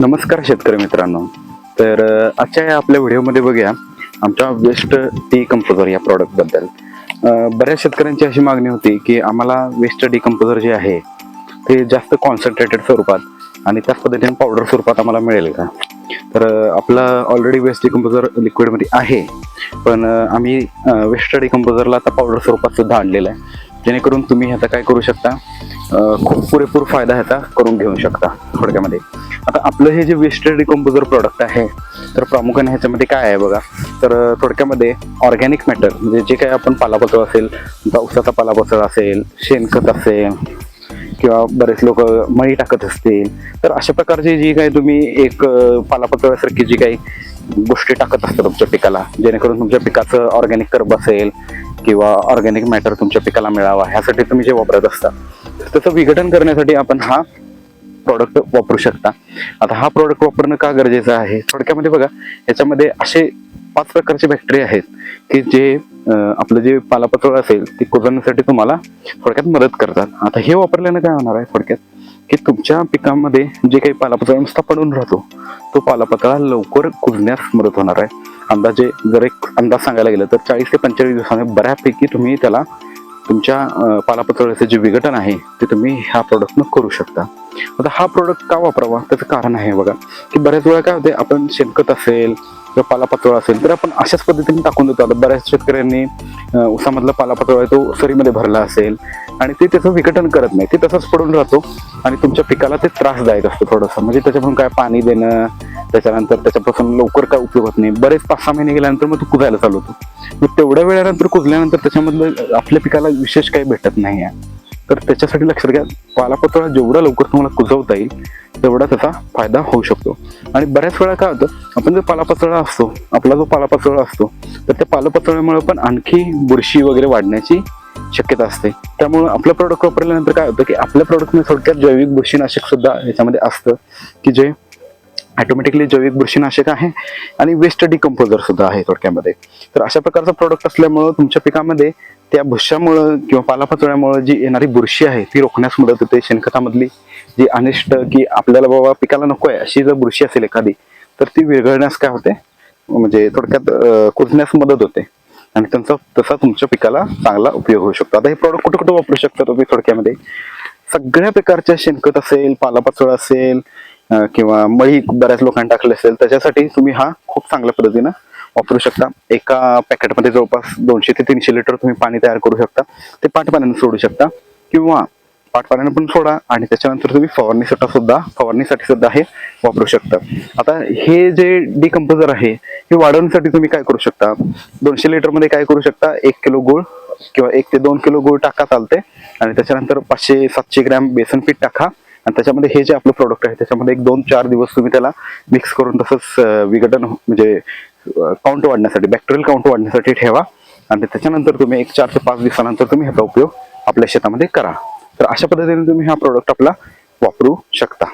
नमस्कार शेतकरी मित्रांनो. तर आजच्या या आपल्या व्हिडिओमध्ये बघूया आमच्या वेस्ट टी कंपोजर या प्रॉडक्टबद्दल बऱ्याच शेतकऱ्यांची अशी मागणी होती की आम्हाला वेस्ट डी कंपोजर जे आहे ते जास्त कॉन्सन्ट्रेटेड स्वरूपात आणि त्याच पद्धतीने पावडर स्वरूपात आम्हाला मिळेल का? तर आपला आपलं ऑलरेडी वेस्ट डिकम्पोजर लिक्विडमध्ये आहे पण आम्ही वेस्ट डिकम्पोजरला आता पावडर स्वरूपात सुद्धा आणलेलं आहे. जेणेकरून तुम्ही ह्याचा काय करू शकता? खूप पुरेपूर फायदा ह्याचा करून घेऊ शकता थोडक्यामध्ये. आता आपलं हे जे वेस्टेड डिकम्पोजर प्रॉडक्ट आहे तर प्रामुख्याने ह्याच्यामध्ये काय आहे बघा? तर थोडक्यामध्ये ऑर्गॅनिक मॅटर म्हणजे जे काही आपण पालापाचोळा असेल पावसाचा पालापाचोळा असेल शेणखत असेल किंवा बरेच लोक मळी टाकत असतील तर अशा प्रकारची जी काही तुम्ही एक अ, पालापाचोळ्यासारखी जी काही गोष्टी टाकत असतात तुमच्या पिकाला जेणेकरून तुमच्या पिकाचं ऑर्गॅनिक कर्ब असेल किंवा ऑर्गॅनिक मॅटर तुमच्या पिकाला मिळावा ह्यासाठी तुम्ही जे वापरत असता त्याचं विघटन करण्यासाठी आपण हा प्रॉडक्ट वापरू शकता. आता हा प्रॉडक्ट वापरणं का गरजेचं आहे? थोडक्यामध्ये बघा याच्यामध्ये असे पाच प्रकारचे बॅक्टेरिया आहेत की जे आपलं जे पालापाचोळ असेल ते कुजवण्यासाठी तुम्हाला थोडक्यात मदत करतात. आता हे वापरल्यानं काय होणार आहे थोडक्यात? की तुमच्या पिकामध्ये जे काही पालापाचोळा नुसता पडून राहतो तो पालापाचोळा लवकर कुजण्यास मदत होणार आहे. अंदाजे जर एक अंदाज सांगायला गेलं तर चाळीस ते पंचेचाळीस दिवसांनी बऱ्यापैकी तुम्ही त्याला तुमच्या अं, पालापाचोळ्याचं जे विघटन आहे ते तुम्ही ह्या प्रोडक्टनं करू शकता. आता हा प्रोडक्ट का वापरावा? त्याचं कारण आहे बघा की बऱ्याच वेळा काय होते आपण शेणखत असेल किंवा पालापाचोळा असेल तर आपण अशाच पद्धतीने टाकून देतो. आता बऱ्याच शेतकऱ्यांनी उसामधला पालापाचोळा आहे तो सरीमध्ये भरला असेल आणि ते त्याचं विघटन करत नाही. ते तसंच पडून राहतो आणि तुमच्या पिकाला ते त्रासदायक असतो थोडंसं. म्हणजे त्याच्यामधून काय पाणी देणं त्याच्यानंतर त्याच्यापासून लवकर काय उपयोग होत नाही. बरेच पाच सहा महिने गेल्यानंतर मग तो कुजायला चालू होतो. मग तेवढ्या वेळानंतर कुजल्यानंतर त्याच्यामधलं आपल्या पिकाला विशेष काही भेटत नाही आहे तर त्याच्यासाठी लक्षात घ्या पालापाचोळा जेवढा लवकर तुम्हाला कुजवता येईल तेवढा त्याचा फायदा होऊ शकतो. आणि बऱ्याच वेळा काय होतं आपण जो पालापाचोळा असतो आपला जो पालापाचोळा असतो तर त्या पालापाचोळ्यामुळे पण आणखी बुरशी वगैरे वाढण्याची शक्यता असते. त्यामुळे आपलं प्रोडक्ट वापरल्यानंतर काय होतं की आपल्या प्रॉडक्टमध्ये थोडक्यात जैविक बुरशीनाशक सुद्धा याच्यामध्ये असतं की जे ॲटोमॅटिकली जैविक बुरशीनाशक आहे आणि वेस्ट डिकम्पोजर सुद्धा आहे थोडक्यामध्ये. तर अशा प्रकारचं प्रोडक्ट असल्यामुळं तुमच्या पिकामध्ये त्या भुश्यामुळं किंवा पालापाचोळ्यामुळं जी येणारी बुरशी आहे ती रोखण्यास मदत होते शेणखतामधली. जी अनिष्ट की आपल्याला बाबा पिकाला नको आहे अशी जर बुरशी असेल एखादी तर ती विरघळण्यास काय होते? म्हणजे थोडक्यात कुजण्यास मदत होते. आणि त्यांचा तसा तुमच्या पिकाला चांगला उपयोग होऊ शकतो. आता हे प्रॉडक्ट कुठं कुठं वापरू शकता तुम्ही थोडक्यामध्ये? सगळ्या प्रकारच्या शेणखत असेल पालापाचोळा असेल किंवा मळी बऱ्याच लोकांनी टाकले असेल त्याच्यासाठी तुम्ही हा खूप चांगल्या पद्धतीनं वापरू शकता. एका पॅकेटमध्ये जवळपास दोनशे ते तीनशे लिटर तुम्ही पाणी तयार करू शकता. ते पाटपाण्यानं सोडू शकता किंवा पाटपाण्यानं पण सोडा आणि त्याच्यानंतर तुम्ही फवारणीसाठी सुद्धा फवारणीसाठी सुद्धा हे वापरू शकता. आता हे जे डिकम्पोजर आहे हे वाढवण्यासाठी तुम्ही काय करू शकता? दोनशे लिटरमध्ये काय करू शकता? एक किलो गुळ किंवा एक ते दोन किलो गुळ टाका चालते आणि त्याच्यानंतर पाचशे सातशे ग्रॅम बेसन पीठ टाका. आणि त्याच्यामध्ये हे जे आपलं प्रोडक्ट आहे त्याच्यामध्ये एक दोन चार दिवस तुम्ही त्याला मिक्स करून तसंच विघटन हो, म्हणजे काउंट वाढण्यासाठी बॅक्टेरियल काउंट वाढण्यासाठी ठेवा. आणि त्याच्यानंतर तुम्ही एक चार ते पाच दिवसानंतर तुम्ही ह्याचा उपयोग आपल्या शेतामध्ये करा. तर अशा पद्धतीने तुम्ही हा प्रोडक्ट आपला वापरू शकता.